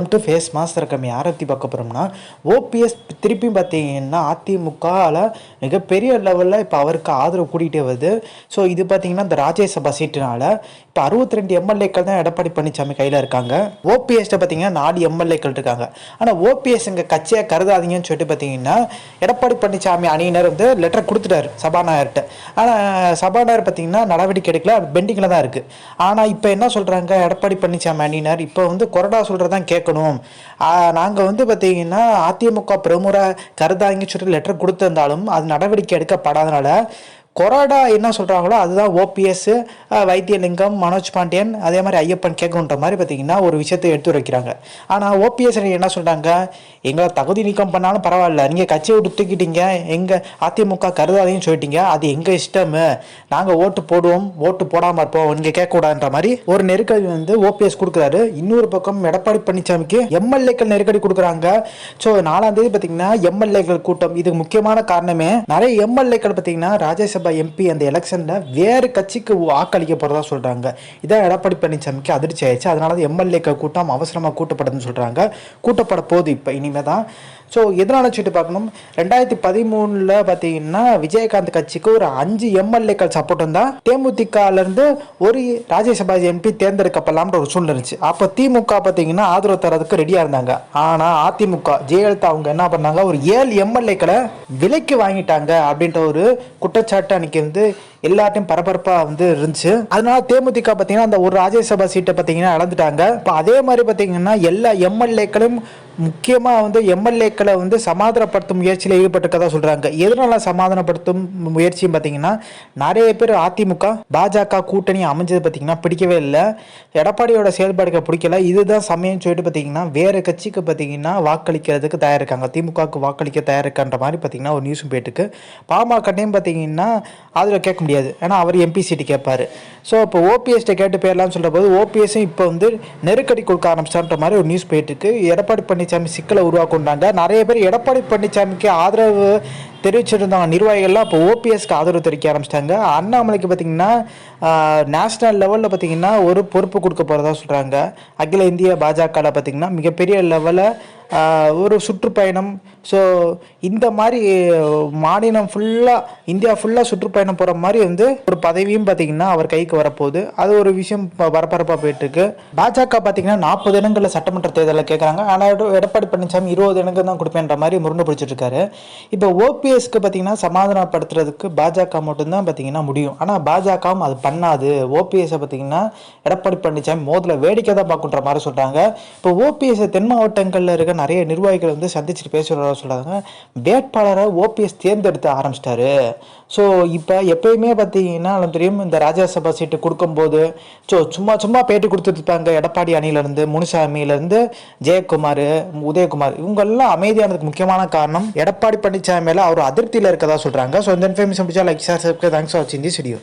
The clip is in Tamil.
டு ஃபேஸ் மாஸ்டர் கம்மி யாரை பற்றி பார்க்க போகிறோம்னா ஓபிஎஸ் திருப்பியும் பார்த்தீங்கன்னா அதிமுகவில் மிகப்பெரிய லெவலில் இப்போ அவருக்கு ஆதரவு கூட்டிகிட்டே வருது. ஸோ இது பார்த்தீங்கன்னா இந்த ராஜ்யசபா சீட்டுனால இப்போ அறுபத்தி ரெண்டு எம்எல்ஏக்கள் தான் எடப்பாடி பழனிசாமி கையில் இருக்காங்க. ஓபிஎஸ்ட்டை பார்த்தீங்கன்னா நாலு எம்எல்ஏக்கள் இருக்காங்க. ஆனால் ஓபிஎஸ் எங்கள் கட்சியாக கருதாதீங்கன்னு சொல்லிட்டு பார்த்தீங்கன்னா எடப்பாடி பழனிசாமி அணியினர் வந்து லெட்டர் கொடுத்துட்டாரு சபாநாயகர்கிட்ட. ஆனால் சபாநாயகர் பார்த்தீங்கன்னா நடவடிக்கை எடுக்கல. பெண்டிங்கில் தான் இருக்குது ஆனால் இப்போ என்ன சொல்கிறாங்க எடப்பாடி பழனிசாமி அணியினர்? இப்போ வந்து கொரடா சொல்கிறதான் கேட்கணும் நாங்கள் வந்து பார்த்தீங்கன்னா அதிமுக பிரமுறை கருதாங்கன்னு சொல்லிட்டு லெட்டர் கொடுத்திருந்தாலும் அது நடவடிக்கை எடுக்கப்படாதனால கொராடா என்ன சொல்கிறாங்களோ அதுதான் ஓபிஎஸ் வைத்தியலிங்கம் மனோஜ் பாண்டியன் அதே மாதிரி ஐயப்பன் கேட்கணுன்ற மாதிரி பார்த்தீங்கன்னா ஒரு விஷயத்தை எடுத்து வைக்கிறாங்க. ஆனால் ஓபிஎஸ் என்ன சொல்கிறாங்க எங்களை தகுதி நீக்கம் பண்ணாலும் பரவாயில்ல. நீங்கள் கட்சியை விட்டு தூக்கிட்டீங்க. எங்கள் அதிமுக கருதாதையும் சொல்லிட்டீங்க. அது எங்கள் இஷ்டமு? நாங்கள் ஓட்டு போடுவோம். ஓட்டு போடாமல் இருப்போம். இங்கே கேட்கக்கூடாதுன்ற மாதிரி ஒரு நெருக்கடி வந்து ஓபிஎஸ் கொடுக்குறாரு. இன்னொரு பக்கம் எடப்பாடி பழனிசாமிக்கு எம்எல்ஏக்கள் நெருக்கடி கொடுக்குறாங்க. ஸோ நாலாம் தேதி பார்த்தீங்கன்னா எம்எல்ஏக்கள் கூட்டம். இதுக்கு முக்கியமான காரணமே நிறைய எம்எல்ஏக்கள் பார்த்தீங்கன்னா ராஜ்யசபா எம்பி அந்த எலெக்ஷனில் வேறு கட்சிக்கு வாக்களிக்க போகிறதா சொல்கிறாங்க இதான் எடப்பாடி பழனிசாமிக்கு அதிர்ச்சி ஆயிடுச்சு. அதனால தான் எம்எல்ஏக்கள் கூட்டம் அவசரமாக கூட்டப்படுதுன்னு சொல்கிறாங்க கூட்டப்பட போகுது இப்போ. இனிமேல் தான் ஸோ எதனால சொல்லிட்டு பார்க்கணும்? ரெண்டாயிரத்தி பதிமூணில் பார்த்தீங்கன்னா விஜயகாந்த் கட்சிக்கு ஒரு அஞ்சு எம்எல்ஏக்கள் சப்போர்ட் இருந்தால் தேமுதிகலேருந்து ஒரு ராஜ்யசபா எம்பி தேர்ந்தெடுக்கப்படலாம்ன்ற ஒரு சூழ்நிலை இருந்துச்சு. அப்போ திமுக பார்த்தீங்கன்னா ஆதரவு தரதுக்கு ரெடியாக இருந்தாங்க. ஆனால் அதிமுக ஜெயலலிதா அவங்க என்ன பண்ணாங்க? ஒரு ஏழு எம்எல்ஏக்களை விலைக்கு வாங்கிட்டாங்க அப்படின்ற ஒரு குற்றச்சாட்டு அன்னைக்கு வந்து எல்லாத்தையும் பரபரப்பாக வந்து இருந்துச்சு. அதனால தேமுதிக பார்த்தீங்கன்னா அந்த ஒரு ராஜ்யசபா சீட்டை பார்த்தீங்கன்னா இழந்துட்டாங்க. இப்போ அதே மாதிரி பார்த்தீங்கன்னா எல்லா எம்எல்ஏக்களும் முக்கியமாக வந்து எம்எல்ஏக்களை வந்து சமாதானப்படுத்தும் முயற்சியில் ஈடுபட்டிருக்கதா சொல்கிறாங்க எதனால சமாதானப்படுத்தும் முயற்சியும் பார்த்தீங்கன்னா நிறைய பேர் அதிமுக பாஜக கூட்டணி அமைஞ்சது பார்த்தீங்கன்னா பிடிக்கவே இல்லை. எடப்பாடியோட செயல்பாடுகள் பிடிக்கல. இதுதான் சமயம் சொல்லிட்டு பார்த்தீங்கன்னா வேறு கட்சிக்கு பார்த்தீங்கன்னா வாக்களிக்கிறதுக்கு தயார் இருக்காங்க திமுகவுக்கு வாக்களிக்க தயார் மாதிரி பார்த்தீங்கன்னா ஒரு நியூஸும் போயிட்டுருக்கு பாமகட்டையும் பார்த்தீங்கன்னா அதில் கேட்க முடியாது. ஏன்னா அவர் எம்பி சீட்டு ஸோ இப்போ ஓபிஎஸ்ட்டை கேட்டு போயிடலாம்னு சொல்கிற போது ஓபிஎஸும் இப்போ வந்து நெருக்கடி கொடுக்க ஆரம்பிச்சான்ற மாதிரி ஒரு நியூஸ் போயிட்டுருக்கு எடப்பாடி பழனிசாமி சிக்கலை உருவாக்குண்டாங்க நிறைய பேர் எடப்பாடி பழனிசாமிக்கு ஆதரவு தெரிவிச்சிருந்தாங்க. நிர்வாகிகள்லாம் இப்போ ஓபிஎஸ்க்கு ஆதரவு தெரிவிக்க ஆரம்பிச்சிட்டாங்க. அண்ணாமலைக்கு பார்த்தீங்கன்னா நேஷ்னல் லெவலில் பார்த்தீங்கன்னா ஒரு பொறுப்பு கொடுக்க போகிறதா சொல்கிறாங்க அகில இந்திய பாஜகவில் பார்த்தீங்கன்னா மிகப்பெரிய லெவலில் ஒரு சுற்றுப்பயணம். ஸோ இந்த மாதிரி மாநிலம் ஃபுல்லாக இந்தியா ஃபுல்லாக சுற்றுப்பயணம் போகிற மாதிரி வந்து ஒரு பதவியும் பார்த்தீங்கன்னா அவர் கைக்கு வரப்போகுது. அது ஒரு விஷயம் பரபரப்பாக போயிட்டுருக்கு. பாஜக பார்த்தீங்கன்னா நாற்பது இடங்களில் சட்டமன்ற தேர்தலில் கேட்குறாங்க ஆனால் எடப்பாடி பழனிசாமி இருபது இடங்கள் தான் கொடுப்பேன்ற மாதிரி முருண்டு பிடிச்சிட்டு இருக்காரு. இப்போ ஓபிஎஸ்க்கு பார்த்தீங்கன்னா சமாதானப்படுத்துறதுக்கு பாஜக மட்டும்தான் பார்த்தீங்கன்னா முடியும். ஆனால் பாஜகவும் அது பண்ணாது. ஓபிஎஸ்ஸை பார்த்தீங்கன்னா எடப்பாடி பழனிசாமி மோதில் வேடிக்கை தான் பார்க்குன்ற மாதிரி சொல்கிறாங்க இப்போ ஓபிஎஸ் தென் மாவட்டங்களில் இருக்க நிறைய நிர்வாகிகள் வந்து சந்திச்சுட்டு பேசுகிறதா சொல்கிறாங்க வேட்பாளரை ஓபிஎஸ் தேர்ந்தெடுத்து ஆரம்பிச்சிட்டாரு. ஸோ இப்போ எப்பயுமே பார்த்தீங்கன்னா தெரியும் இந்த ராஜ்யசபா சீட்டு கொடுக்கும்போது ஸோ சும்மா சும்மா பேட்டி கொடுத்துருப்பாங்க எடப்பாடி அணியிலேருந்து முனுசாமியிலேருந்து ஜெயக்குமார் உதயகுமார். இவங்கெல்லாம் அமைதியானதுக்கு முக்கியமான காரணம் எடப்பாடி பழனிசாமி மேலே ஒரு அதிருப்தியில் இருக்கதா சொல்கிறாங்க ஸோ இந்த இன்ஃபர்மேஷன் பிடிச்சா like share subscribe thanks for வாட்சிங் திஸ் வீடியோ